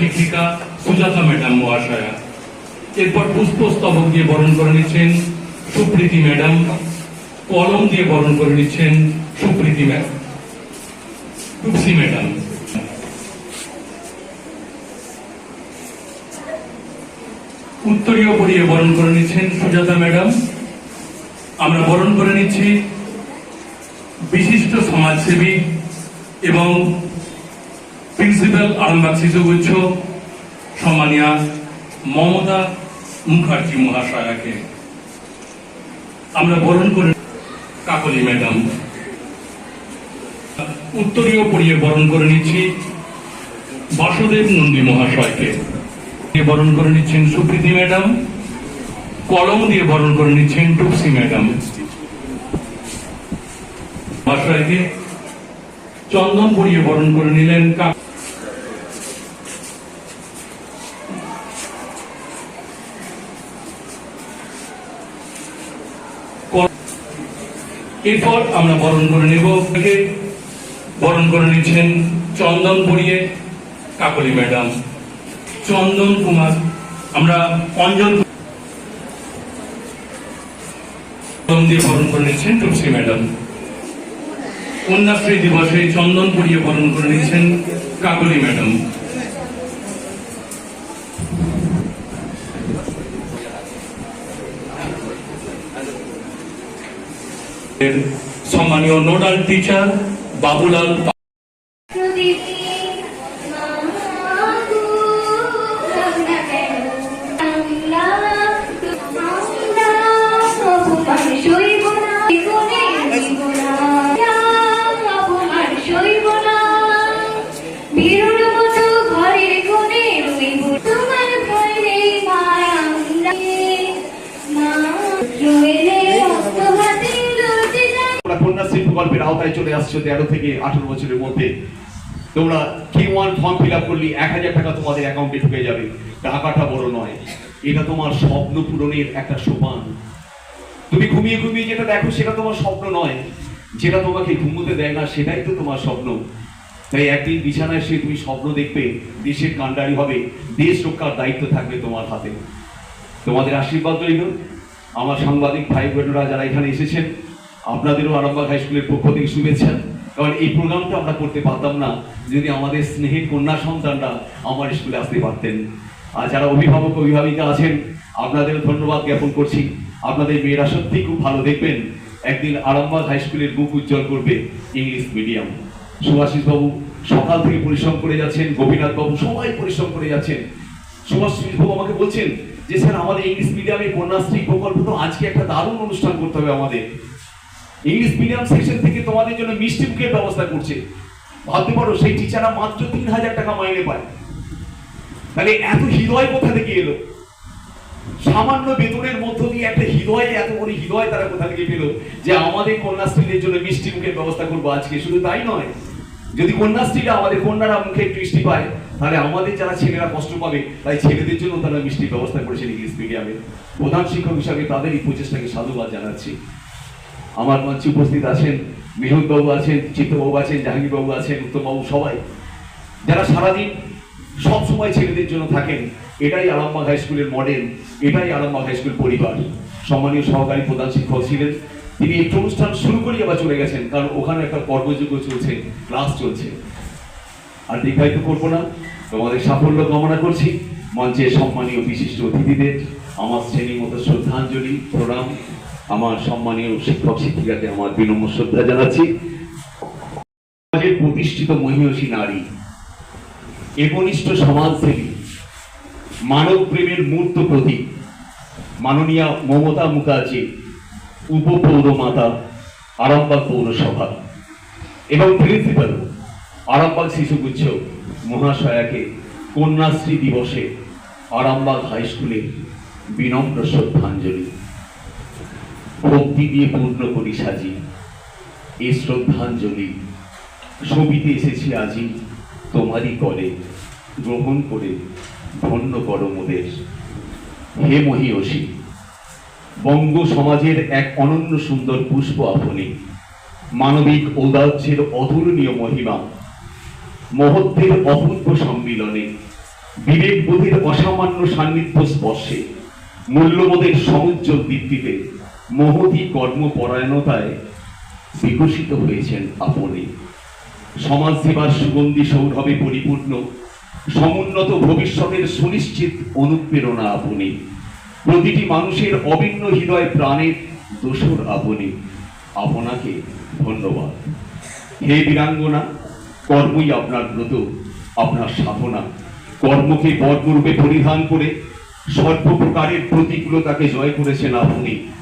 শিক্ষিকা সুজাতা ম্যাডাম মহাশয়া। এরপর পুষ্পস্তবক দিয়ে বরণ করে নিচ্ছেন সুপ্রীতি ম্যাডাম। কলম দিয়ে বরণ করে নিচ্ছেন সুপ্রীতি ম্যাডাম ম্যাডাম। উত্তরীয় পরিয়ে বরণ করে নিচ্ছেন সুজাতা ম্যাডাম। আমরা বরণ করে নিচ্ছি বিশিষ্ট সমাজসেবী এবং প্রিন্সিপাল আরামবাগ শিশুগুচ্ছ সম্মানিয়া মমতা মুখার্জি মহাশয়াকে আমরা বরণ করে কাকলি ম্যাডাম। উত্তরীয় পরিয়ে বরণ করে নিচ্ছি বাসুদেব নন্দী মহাশয়কে। বরণ করে নিচ্ছেন সুপ্রীতি ম্যাডাম, কলম দিয়ে বরণ করে নিচ্ছেন টুপসি ম্যাডাম। মহাশয়কে চন্দন পরিয়ে বরণ করে নিলেন এরপর আমরা বরণ করে নেব। বরণ করে নিচ্ছেন চন্দন পরিয়ে কাকলি ম্যাডাম। চন্দন কুমার, আমরা অঞ্জন দিয়ে বরণ করে নিচ্ছেন টুপসি ম্যাডাম। কন্যাশ্রী দিবসে চন্দন পরিয়ে বরণ করে নিচ্ছেন কাকলি ম্যাডাম। সম্মানীয় নোডাল টিচার বাবুলাল প্রকল্পের আওতায় চলে আসছো তেরো থেকে আঠারো বছরের মধ্যে। তোমরা কি ওয়ান ফর্ম ফিল আপ করলি, এক হাজার টাকা তোমাদের অ্যাকাউন্টে ঢুকে যাবে। টাকাটা বড় নয়। এটা তোমার স্বপ্ন পূরণের একটা সোপান। তুমি ঘুমিয়ে ঘুমিয়ে যেটা দেখো, সেটা তোমার স্বপ্ন নয়। যেটা তোমাকে ঘুমোতে দেয় না, সেটাই তো তোমার স্বপ্ন। তাই একদিন বিছানায় সে তুমি স্বপ্ন দেখবে, দেশের কাণ্ডারি হবে, দেশ রক্ষার দায়িত্ব থাকবে তোমার হাতে। তোমাদের আশীর্বাদ রইল। আমার সাংবাদিক ভাই বোনেরা যারা এখানে এসেছেন আপনাদেরও আরামবাগ হাই স্কুলের পক্ষ থেকে শুভেচ্ছা। কারণ এই প্রোগ্রামটা আমরা করতে পারতাম না যদি আমাদের স্নেহের কন্যা সন্তানরা আমার স্কুলে আসতে পারতেন। আর যারা অভিভাবক, অভিভাবিকা আছেন, আপনাদেরও ধন্যবাদ জ্ঞাপন করছি। আপনাদের মেয়েরা সত্যি খুব ভালো দেখবেন। একদিন আরামবাগ হাই স্কুলের বুক উজ্জ্বল করবে ইংলিশ মিডিয়াম। সুভাষিস বাবু সকাল থেকে পরিশ্রম করে যাচ্ছেন গোপীনাথ বাবু সবাই পরিশ্রম করে যাচ্ছেন। সুভাষ বাবু আমাকে বলছেন যে, স্যার, আমাদের ইংলিশ মিডিয়ামে কন্যাশ্রী প্রকল্প তো আজকে একটা দারুণ অনুষ্ঠান করতে হবে আমাদের। ইংলিশ মিডিয়াম সেকশন থেকে তোমাদের জন্য মিষ্টি মুখের ব্যবস্থা করছে। ভাবতে পারো, সেই টিচাররা মাত্র তিন হাজার টাকা মাইনে পায়। তাহলে এত হৃদয় কোথা থেকে এলো? সামান্য বেতনের মধ্য দিয়ে একটা হৃদয়, এত বড় হৃদয় তারা কোথা থেকে পেল? যে আমাদের কন্যাশ্রীদের জন্য মিষ্টি মুখের ব্যবস্থা করব আজকে। শুধু তাই নয়, যদি কন্যাশ্রীরা আমাদের কন্যারা মুখে দৃষ্টি পায়, তাহলে আমাদের যারা ছেলেরা কষ্ট পাবে, তাই ছেলেদের জন্য তারা মিষ্টির ব্যবস্থা করেছেন ইংলিশ মিডিয়ামে। প্রধান শিক্ষক হিসাবে তাদের এই প্রচেষ্টাকে সাধুবাদ জানাচ্ছি। আমার মঞ্চে উপস্থিত আছেন মেহুদ বাবু আছেন, চিত্তবাবু আছেন জাহাঙ্গীর বাবু আছেন, উত্তমবাবু সবাই। যারা সারাদিন সব সময় ছেলেদের জন্য থাকেন, এটাই আরামবাগ হাই স্কুলের মডেল এটাই আরামবাগ হাই স্কুল পরিবার। সম্মানীয় সহকারী প্রধান শিক্ষক ছিলেন। তিনি একটু অনুষ্ঠান শুরু করে আবার চলে গেছেন, কারণ ওখানে একটা কর্মযোগ্য চলছে, ক্লাস চলছে। আর দীর্ঘায়িত করব না, তোমাদের সাফল্য কামনা করছি। মঞ্চে সম্মানীয় বিশিষ্ট অতিথিদের, আমার শ্রেণি মতো শ্রদ্ধাঞ্জলি, প্রণাম। আমার সম্মানীয় শিক্ষক, শিক্ষিকাকে আমার বিনম্র শ্রদ্ধা জানাচ্ছি। সমাজের প্রতিষ্ঠিত মহিষী নারী, একনিষ্ঠ সমাজসেবী মানব প্রেমের মূর্ত প্রতীক, মাননীয় মমতা মুখার্জি, উপপৌর মাতা, আরামবাগ পৌরসভা এবং প্রিন্সিপাল, আরামবাগ শিশুগুচ্ছ মহাশয়াকে কন্যাশ্রী দিবসে আরামবাগ হাই স্কুলের বিনম্র শ্রদ্ধাঞ্জলি। ভক্তি দিয়ে পূর্ণ করি সাজি। এই শ্রদ্ধাঞ্জলি, ছবিতে এসেছি আজি, তোমারই করে, গ্রহণ করে, ধন্য করো মোদের। হে মহিয়সী, বঙ্গ সমাজের এক অনন্য সুন্দর পুষ্প আপনি, মানবিক ঔদার্যের অতুলনীয় মহিমা, মহত্বের অপূর্ব সম্মিলনে বিবেক বোধের অসামান্য সান্নিধ্য স্পর্শে, মূল্যবোধের সমুজ্জ্বল দীপ্তিতে মহতি কর্মপরায়ণতায় বিকশিত হয়েছেন আপনি। সমাজ সেবার সুগন্ধি সৌরভে পরিপূর্ণ, সমুন্নত ভবিষ্যতের সুনিশ্চিত অনুপ্রেরণা আপনি। প্রতিটি মানুষের অভিন্ন হৃদয় প্রাণের দোষর আপনি। আপনাকে ধন্যবাদ। হে বীরাঙ্গনা, কর্মই আপনার ব্রত, আপনার সাধনা। কর্মকে বর্গরূপে পরিধান করে সর্বপ্রকারের প্রতিকূলতাকে জয় করেছেন আপনি।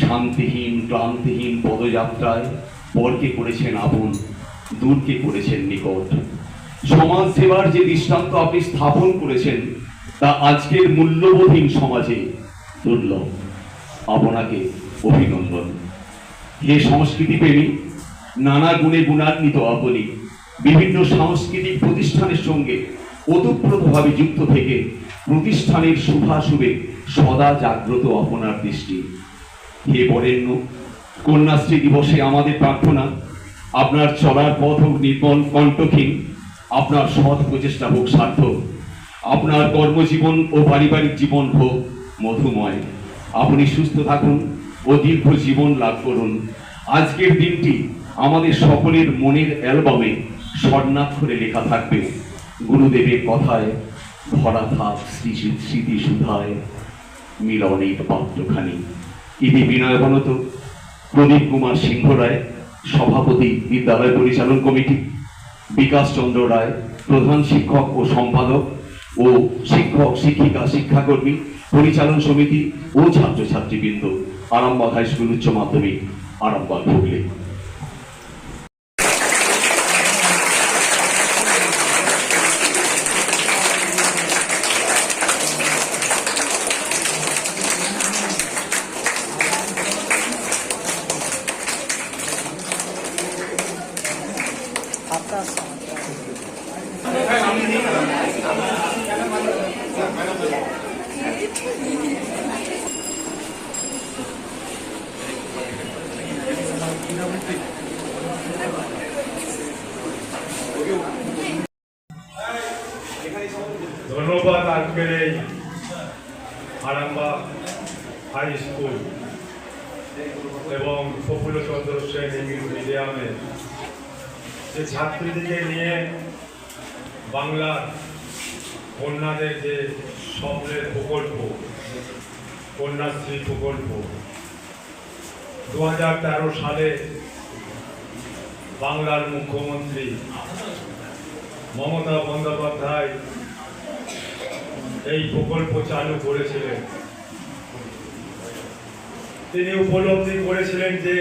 শান্তিহীন, ক্লান্তিহীন পদযাত্রায় পরকে করেছেন আপন, দূরকে করেছেন নিকট। সমাজ সেবার যে দৃষ্টান্ত আপনি স্থাপন করেছেন, তা আজকের মূল্যবোধীন সমাজে দুর্লভ। আপনাকে অভিনন্দন। হে সংস্কৃতি প্রেমী, নানা গুণে গুণান্বিত আপনি, বিভিন্ন সাংস্কৃতিক প্রতিষ্ঠানের সঙ্গে ওতপ্রোতভাবে যুক্ত থেকে প্রতিষ্ঠানের শুভাশুভে সদা জাগ্রত আপনার দৃষ্টি। হে বরেণ্য, কন্যাশ্রী দিবসে আমাদের প্রার্থনা, আপনার চলার পথ হোক নির্মল কণ্ঠহীন, আপনার সৎ প্রচেষ্টা হোক সার্থক, আপনার কর্মজীবন ও পারিবারিক জীবন হোক মধুময়। আপনি সুস্থ থাকুন ও দীর্ঘ জীবন লাভ করুন। আজকের দিনটি আমাদের সকলের মনের অ্যালবামে স্বর্ণাক্ষরে লেখা থাকবে। গুরুদেবের কথায়, ভরা থাক স্মৃতি সুধায় মিলনের পাত্রখানি। প্রদীপ কুমার সিংহ রায়, সভাপতি বিদ্যালয় পরিচালন কমিটি, বিকাশ চন্দ্র রায়, প্রধান শিক্ষক ও সম্পাদক ও শিক্ষক, শিক্ষিকা, শিক্ষাকর্মী, পরিচালন সমিতি ও ছাত্রছাত্রীবৃন্দ, আরামবাগ হাই স্কুল উচ্চ মাধ্যমিক, আরামবাগ হুগলি। ধন্যবাদ আজকের এই আরামবাগ হাই স্কুল এবং প্রফুল্লচন্দ্র সেন ইংলিশ মিডিয়ামে যে ছাত্রীদেরকে নিয়ে বাংলার কন্যাদের যে স্বপ্নের প্রকল্প, কন্যাশ্রী প্রকল্প দু হাজার তেরো সালে বাংলার মুখ্যমন্ত্রী মমতা বন্দ্যোপাধ্যায় এই প্রকল্প চালু করেছিলেন। তিনি উপলব্ধি করেছিলেন যে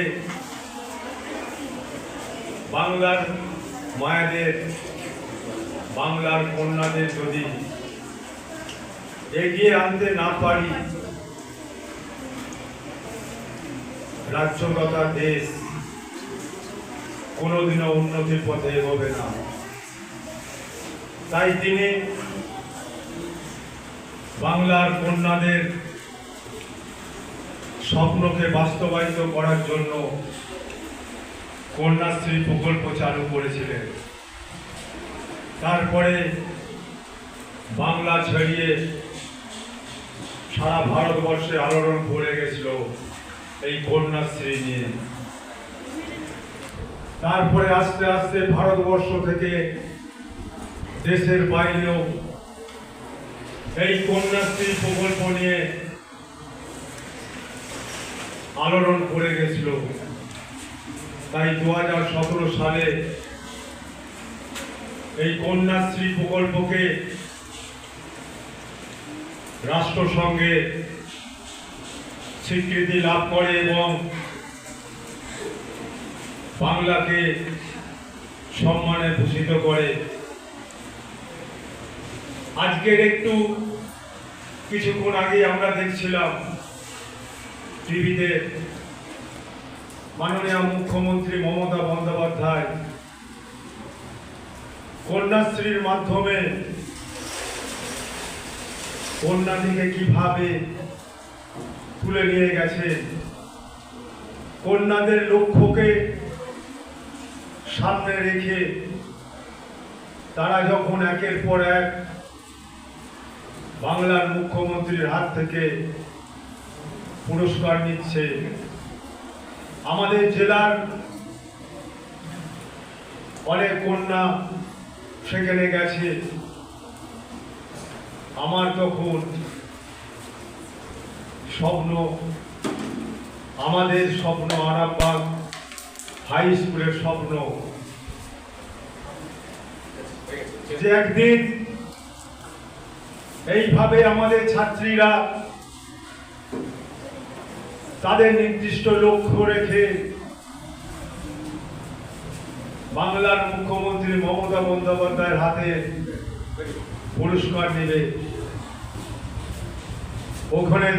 বাংলার মায়েদের, বাংলার কন্যাদের যদি এগিয়ে আনতে না পারি রাজ্য তথা দেশ কোনোদিনও উন্নতির পথে এগোবে না। তাই তিনি বাংলার কন্যাদের স্বপ্নকে বাস্তবায়িত করার জন্য কন্যাশ্রী প্রকল্প চালু করেছিলেন। তারপরে বাংলা ছড়িয়ে সারা ভারতবর্ষে আলোড়ন পড়ে গেছিল এই কন্যাশ্রী নিয়ে। তারপরে আস্তে আস্তে ভারতবর্ষ থেকে দেশের বাইরেও এই কন্যাশ্রী প্রকল্প নিয়ে আলোড়ন পড়ে গেছিল। তাই দু হাজার সতেরো সালে এই কন্যাশ্রী প্রকল্পকে রাষ্ট্রসংঘে স্বীকৃতি লাভ করে এবং বাংলাকে সম্মানে ভূষিত করে। আজকের একটু কিছুক্ষণ আগে আমরা দেখছিলাম টিভিতে মাননীয় মুখ্যমন্ত্রী মমতা বন্দ্যোপাধ্যায় কন্যাশ্রীর মাধ্যমে কন্যাদিকে কীভাবে তুলে নিয়ে গেছে? কন্যাদের লক্ষ্যকে সামনে রেখে তারা যখন একের পর এক বাংলার মুখ্যমন্ত্রীর হাত থেকে পুরস্কার নিচ্ছে আমাদের জেলার অনেক কন্যা সেখানে গেছে। আমার তখন স্বপ্ন, আমাদের স্বপ্ন আরামবাগ হাই স্কুলের স্বপ্ন। যে একদিন এইভাবে আমাদের ছাত্রীরা তাদের নির্দিষ্ট লক্ষ্য রেখে বাংলার মুখ্যমন্ত্রী মমতা বন্দ্যোপাধ্যায়ের হাতে পুরস্কার নেবে। ওখানে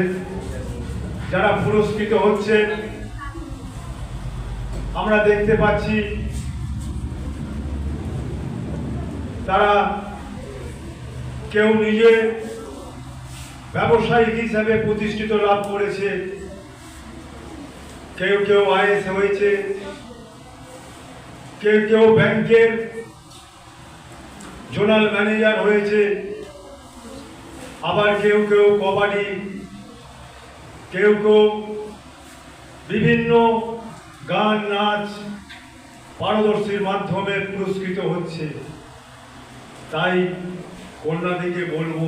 যারা পুরস্কৃত হচ্ছে, আমরা দেখতে পাচ্ছি তারা কেউ নিজে ব্যবসায়িক হিসাবে প্রতিষ্ঠিত লাভ করেছে। কেউ কেউ আইএস হয়েছে, কেউ কেউ ব্যাংকের জোনাল ম্যানেজার হয়েছে, আবার কেউ কেউ কবাডি, কেউ কেউ বিভিন্ন গান, নাচ পারদর্শীর মাধ্যমে পুরস্কৃত হচ্ছে। তাই কন্যাদিকে বলব,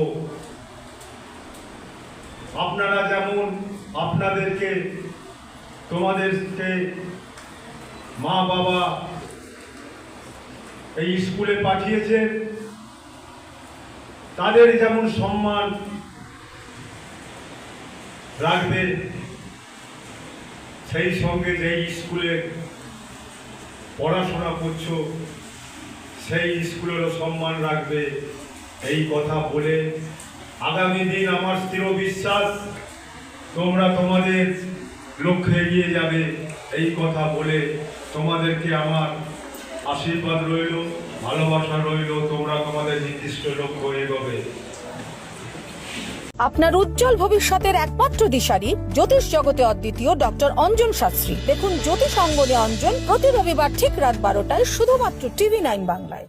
আপনারা যেমন আপনাদেরকে তোমাদেরকে মা বাবা এই স্কুলে পাঠিয়েছেন। তাদের যেমন সম্মান রাখবে, সেই সঙ্গে যেই স্কুলে পড়াশোনা করছ, সেই স্কুলেরও সম্মান রাখবে। এই কথা বলে আগামী দিন আমার স্থির বিশ্বাস তোমরা তোমাদের লক্ষ্যে এগিয়ে যাবে এই কথা বলে তোমাদেরকে আমার আশীর্বাদ রইল, ভালোবাসা রইল, তোমরা তোমাদের নির্দিষ্ট লক্ষ্য এগোবে। আপনার উজ্জ্বল ভবিষ্যতের একমাত্র দিশারি জ্যোতিষ জগতে অদ্বিতীয় ডক্টর অঞ্জন শাস্ত্রী। দেখুন জ্যোতিষ অঙ্গনে অঞ্জন প্রতি রবিবার ঠিক রাত বারোটায় শুধুমাত্র টিভি নাইন বাংলায়।